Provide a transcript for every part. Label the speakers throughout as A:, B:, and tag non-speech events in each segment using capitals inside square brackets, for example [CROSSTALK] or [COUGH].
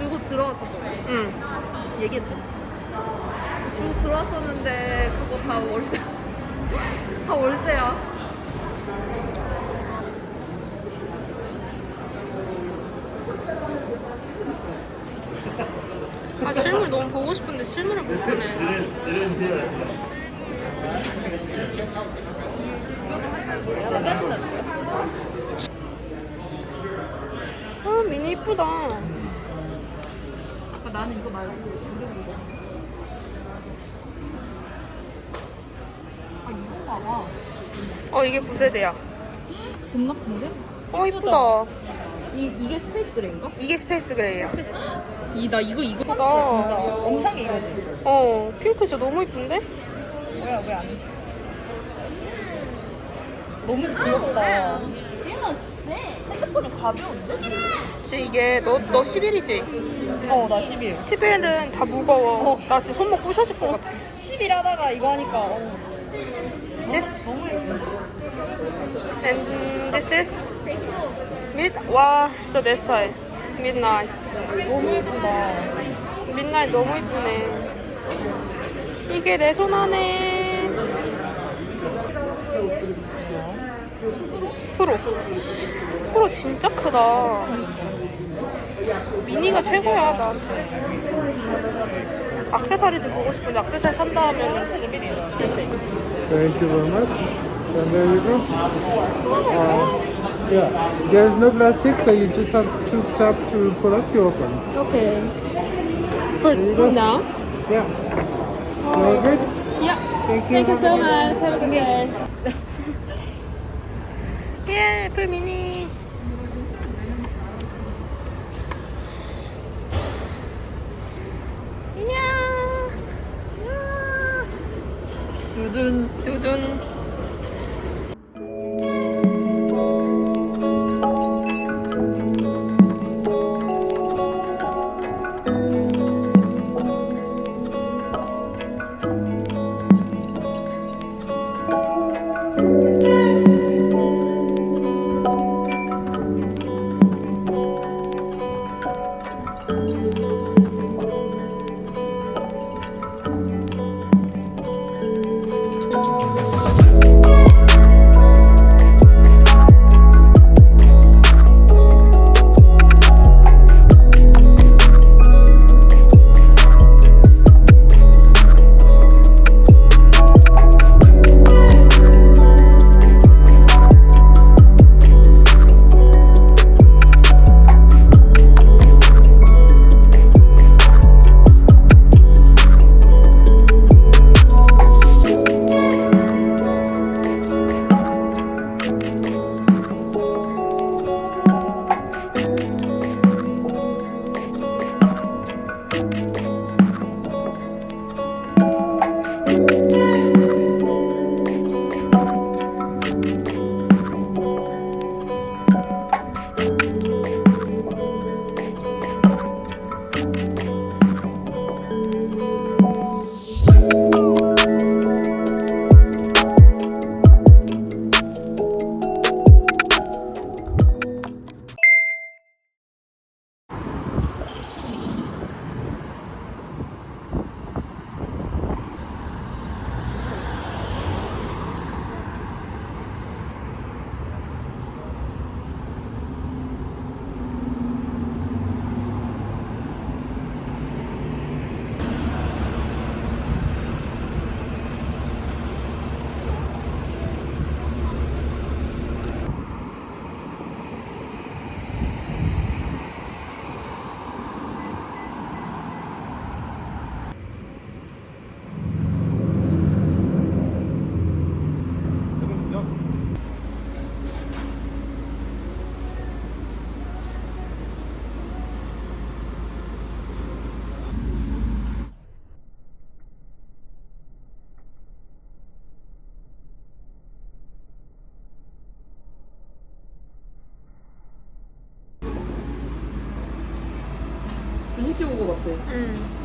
A: 중국 들어왔었거든.
B: 응.
A: 얘기했죠. 중국 들어왔었는데 그거 다 월세 [LAUGHS] 다 월세야.
B: 아 실물 너무 보고 싶은데 실물을 못 보네.
A: 내가 거야.
B: 아 미니 이쁘다.
A: 아까 나는 이거 말고 이거 보고. 아 이거 봐봐.
B: 어 이게 9세대야.
A: 겁나 큰데?
B: 어 이쁘다.
A: 이 이게 스페이스 그레인가?
B: 이게 스페이스 그레이야.
A: 이 나 이거 이거
B: 예쁘다.
A: 진짜 영상이 이거지.
B: 어 핑크 진짜 너무 이쁜데?
A: 뭐야 왜 안? 너무 귀엽다. 핸드폰이 가벼운데?
B: 지 이게 너 너 11이지?
A: 어, 나 11.
B: 11은 다 무거워. 나 지금 손목 부셔질 것 같아.
A: 11 하다가 이거 하니까 어,
B: This
A: 너무 예쁜데?
B: and this is mid. 와 진짜 내 스타일. midnight.
A: 너무 예쁘다.
B: midnight 너무 이쁘네. 이게 내 손 안에. 프로. 프로 진짜 크다. 미니가 최고야 나한테. 악세사리도 보고 싶은데 악세사리 산다 하면
C: Thank you very much. And there you go. Uh, yeah, there's no plastic, so you just have two taps to pull up to open.
B: Okay. For, now?
C: Yeah. All good?
B: Yeah.
C: Thank you.
B: Thank you so much. Have a good day. 예, 애플 미니. 이야. 이야.
A: 두둔.
B: 두둔.
A: 찍 온것 같아.
B: 응.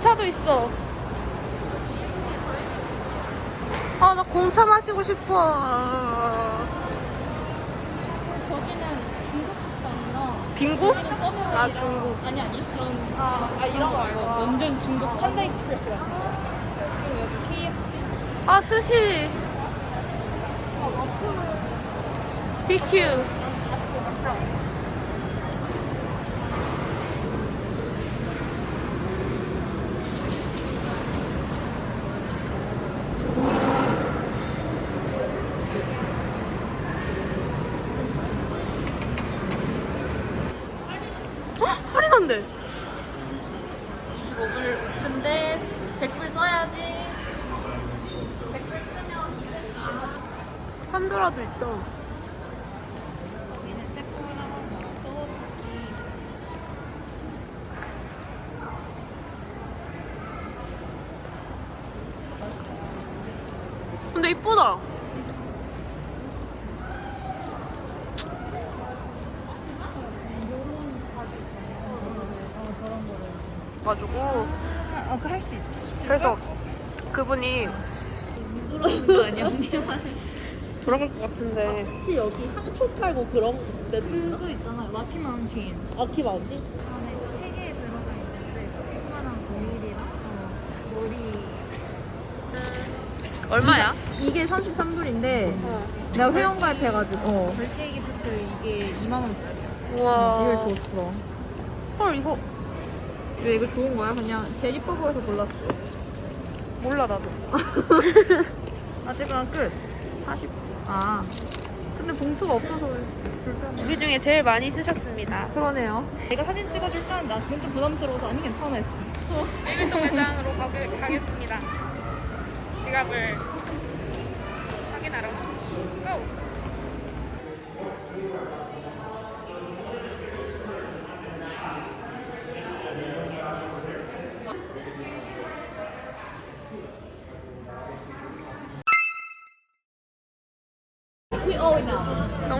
B: 공차도 있어. 아 나 공차 마시고 싶어.
D: 저기는 중국 식당이랑
B: 빙고?
D: 여기는 서브웨이
B: 아, 중국.
D: 아니 아니 그런
B: 아, 아 이런 거 말고.
D: 완전 중국 판다 익스프레스 같은 거 그리고 여기 KFC
B: 아 스시. DQ. 할인한대.
D: 25불 근데 100불 써야지
B: 판도라도 있다.
D: 여기는 세포랑 소스키
B: 근데 이쁘다.
D: 저런 거를
B: 가지고.
D: 아 그거 할수 있어
B: 그래서 그분이
D: 돌아오는 거 아니야 언니만
B: 돌아갈 것 같은데.
A: 혹시 여기 향초 팔고 그런 데도 있나?
D: 그거 있잖아요. 마키 마운틴.
A: 아키 마운틴?
D: 안에 세 개 들어가 있는데 조그만한 거울이랑 어, 머리.
B: 얼마야?
A: 이게 33불인데 내가 회원 가입해가지고. 어,
D: 벌케이크 푸트 이게 2만 원짜리야.
B: 우와.
A: 이걸 줬어.
B: 헐 이거
A: 왜 이거 좋은 거야? 그냥 제일 이뻐 보여서 골랐어.
B: 몰라 나도 [LAUGHS]
A: 어쨌거나 끝. 40. 아. 근데 봉투가 없어서 불편해.
B: 우리 중에 제일 많이 쓰셨습니다
A: 그러네요.
D: 내가 사진 찍어줄까? 나 그건 좀 부담스러워서 아니 괜찮아 했어
B: 일일동 매장으로 가, 가겠습니다 지갑을 확인하러 고!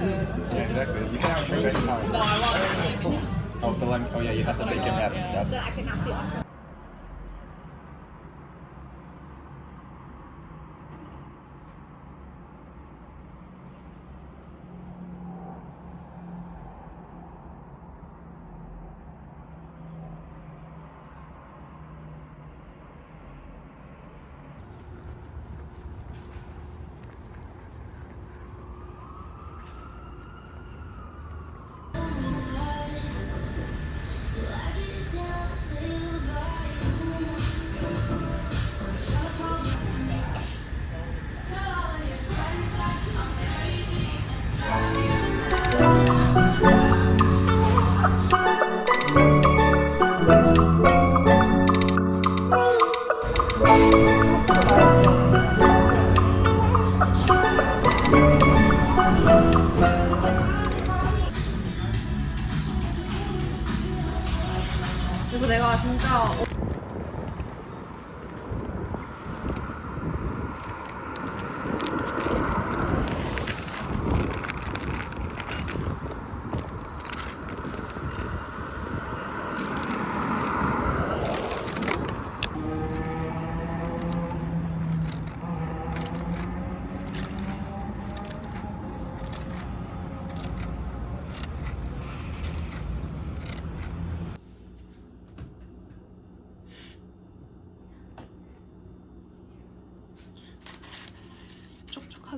E: Yeah, exactly. You can have shrimp anytime. Oh, for lime. Oh yeah, you have to bacon wrap and stuff.
A: 그래서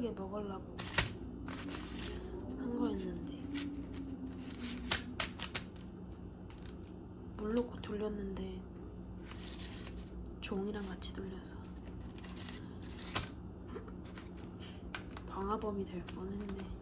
B: 촉촉하게 먹으려고 한 거였는데 물 넣고 돌렸는데 종이랑 같이 돌려서 방화범이 될 뻔했네.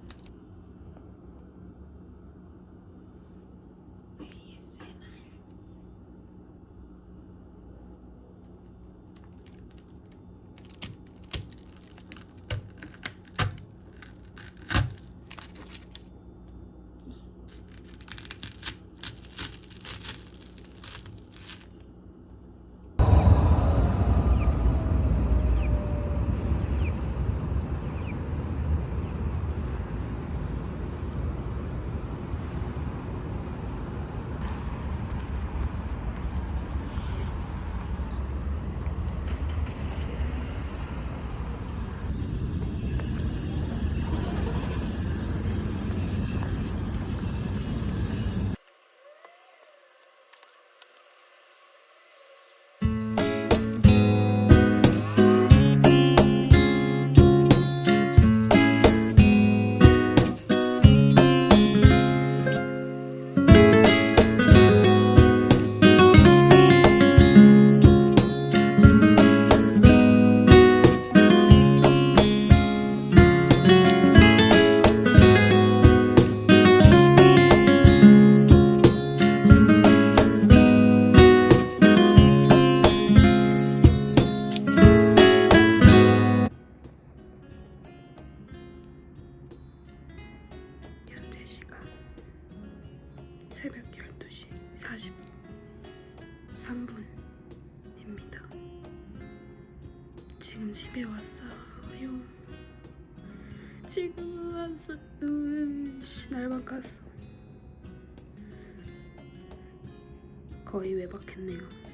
B: 지금 집에 왔어요. 지금 왔어요. 으이씨, 날만 갔어. 거의 외박했네요.